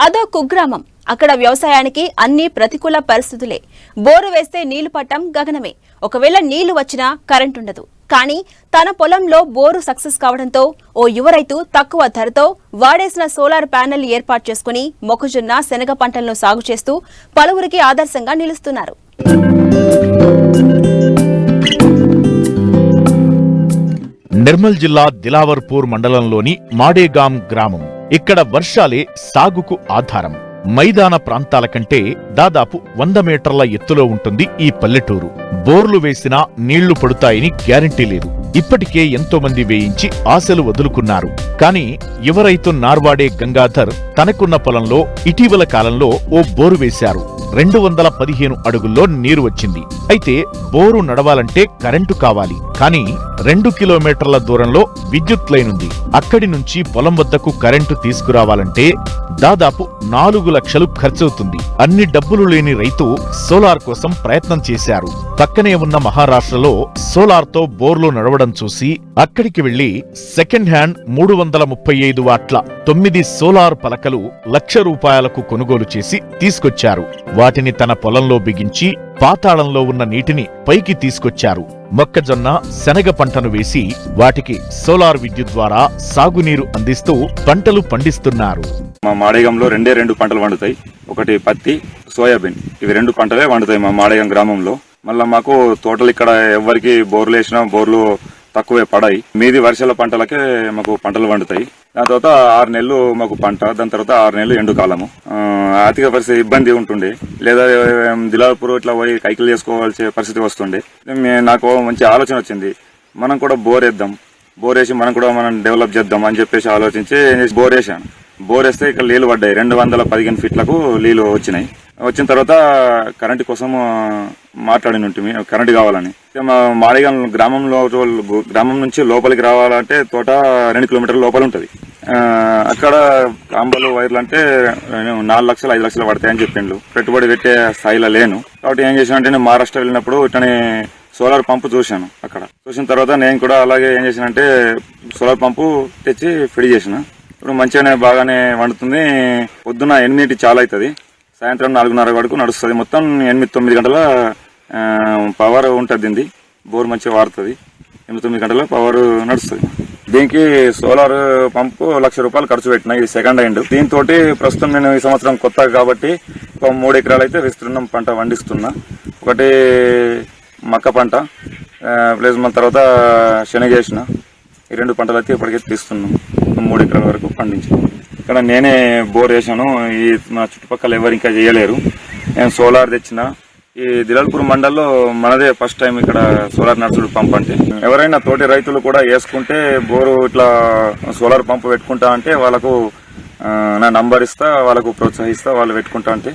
అదో కుగ్రామం. అక్కడ వ్యవసాయానికి అన్ని ప్రతికూల పరిస్థితులే. బోరు వేస్తే నీళ్ళు పట్టం గగనమే. ఒకవేళ నీళ్ళు వచ్చినా కరెంట్ ఉండదు. కానీ తన పొలంలో బోరు సక్సెస్ కావడంతో ఓ యువ రైతు తక్కువ ధరతో వాడేసిన సోలార్ ప్యానెల్ ఏర్పాటు చేసుకుని మొక్కజొన్న శనగ పంటలను సాగు చేస్తూ పలువురికి ఆదర్శంగా నిలుస్తున్నారు. నిర్మల్ జిల్లా దిలావర్పూర్ మండలంలోని మాడేగాం గ్రామం. ఇక్కడ వర్షాలే సాగుకు ఆధారం. మైదాన ప్రాంతాల కంటే దాదాపు వంద మీటర్ల ఎత్తులో ఉంటుంది ఈ పల్లెటూరు. బోర్లు వేసినా నీళ్ళు పడుతాయని గ్యారంటీ లేదు. ఇప్పటికే ఎంతో మంది వేయించి ఆశలు వదులుకున్నారు. కానీ యువరైతు నార్వాడే గంగాధర్ తనకున్న పొలంలో ఇటీవల కాలంలో ఓ బోరు వేశారు. రెండు వందల పదిహేను అడుగుల్లో నీరు వచ్చింది. అయితే బోరు నడవాలంటే కరెంటు కావాలి. కానీ రెండు కిలోమీటర్ల దూరంలో విద్యుత్ లైన్ ఉంది అక్కడి నుంచి పొలం వద్దకు కరెంటు తీసుకురావాలంటే దాదాపు నాలుగు లక్షలు ఖర్చవుతుంది. అన్ని డబ్బులు లేని రైతు సోలార్ కోసం ప్రయత్నం చేశారు. పక్కనే ఉన్న మహారాష్ట్రలో సోలార్తో బోర్లు నడవడం చూసి అక్కడికి వెళ్ళి సెకండ్ హ్యాండ్ మూడు వందల ముప్పై ఐదు వాట్ల తొమ్మిది సోలార్ పలకలు లక్ష రూపాయలకు కొనుగోలు చేసి తీసుకొచ్చారు. వాటిని తన పొలంలో బిగించి పాతాళంలో ఉన్న నీటిని పైకి తీసుకొచ్చారు. మొక్కజొన్న శనగ పంటను వేసి వాటికి సోలార్ విద్యుత్ ద్వారా సాగునీరు అందిస్తూ పంటలు పండిస్తున్నారు. మా మాడేగంలో రెండే రెండు పంటలు వండుతాయి ఒకటి పత్తి సోయాబీన్. ఇవి రెండు పంటలే వండుతాయి మా మాడేగం గ్రామంలో. మళ్ళీ మాకు తోటలు ఇక్కడ ఎవరికి బోర్లు వేసినా బోర్లు తక్కువే పడాయి. మీది వర్షాల పంటలకే మాకు పంటలు వండుతాయి. దాని తర్వాత ఆరు నెలలు మాకు పంట దాని తర్వాత ఆరు నెలలు ఎండుకాలము ఆర్థిక పరిస్థితి ఇబ్బంది ఉంటుండే. లేదా దిలాపూర్ ఇట్లా పోయి కైకిలు చేసుకోవాల్సిన పరిస్థితి వస్తుండే. నాకు మంచి ఆలోచన వచ్చింది. మనం కూడా బోర్ వేద్దాం. బోర్ వేసి మనం కూడా మనం డెవలప్ చేద్దాం అని చెప్పేసి ఆలోచించి బోర్ వేసాను. బోర్ వేస్తే ఇక్కడ నీళ్ళు పడ్డాయి. రెండు వందల పదిహేను ఫీట్లకు నీళ్ళు వచ్చినాయి. వచ్చిన తర్వాత కరెంటు కోసం మాట్లాడిన కరెంట్ కరెంటు కావాలని. మా మాడిగం గ్రామంలో గ్రామం నుంచి లోపలికి రావాలంటే తోట రెండు కిలోమీటర్ల లోపల ఉంటుంది. అక్కడ కాంబలు వైర్లు అంటే నేను నాలుగు లక్షలు ఐదు లక్షలు పడతాయని చెప్పిండు పెట్టుబడి పెట్టే స్థాయిలో లేను. కాబట్టి ఏం చేసిన అంటే నేను మహారాష్ట్ర వెళ్ళినప్పుడు ఇట్లనే సోలార్ పంపు చూశాను అక్కడ. చూసిన తర్వాత నేను కూడా అలాగే ఏం చేశానంటే సోలార్ పంపు తెచ్చి ఫిడి చేసిన. ఇప్పుడు మంచిగానే బాగానే వండుతుంది. పొద్దున ఎనిమిది చాలా అవుతుంది సాయంత్రం నాలుగున్నర వరకు నడుస్తుంది. మొత్తం ఎనిమిది తొమ్మిది గంటల పవర్ ఉంటుంది ఇది బోర్ మంచిగా వాడుతుంది. ఎనిమిది తొమ్మిది గంటల పవర్ నడుస్తుంది. దీనికి సోలార్ పంపు లక్ష రూపాయలు ఖర్చు పెట్టిన ఇది సెకండ్ హ్యాండ్. దీంతో ప్రస్తుతం నేను ఈ సంవత్సరం కొత్త కాబట్టి ఒక మూడు ఎకరాలు అయితే విస్తీర్ణం పంట పండిస్తున్నా. ఒకటి మక్క పంట ప్లేస్ ప్లస్ మన తర్వాత శనగ వేసిన. ఈ రెండు పంటలు అయితే ఇప్పటికైతే తీస్తున్నాం. మూడు ఎకరాల వరకు పండించి. ఇక్కడ నేనే బోర్ వేసాను. ఈ మా చుట్టుపక్కల ఎవరు ఇంకా చేయలేరు. నేను సోలార్ తెచ్చిన ఈ దిలాల్పూర్ మండల్లో మనదే ఫస్ట్ టైం ఇక్కడ సోలార్ నర్సుడు పంప్ అంటే. ఎవరైనా తోటి రైతులు కూడా వేసుకుంటే బోరు ఇట్లా సోలార్ పంప్ పెట్టుకుంటా అంటే వాళ్ళకు నా నంబర్ ఇస్తా వాళ్ళకు ప్రోత్సహిస్తా వాళ్ళు పెట్టుకుంటా అంటే.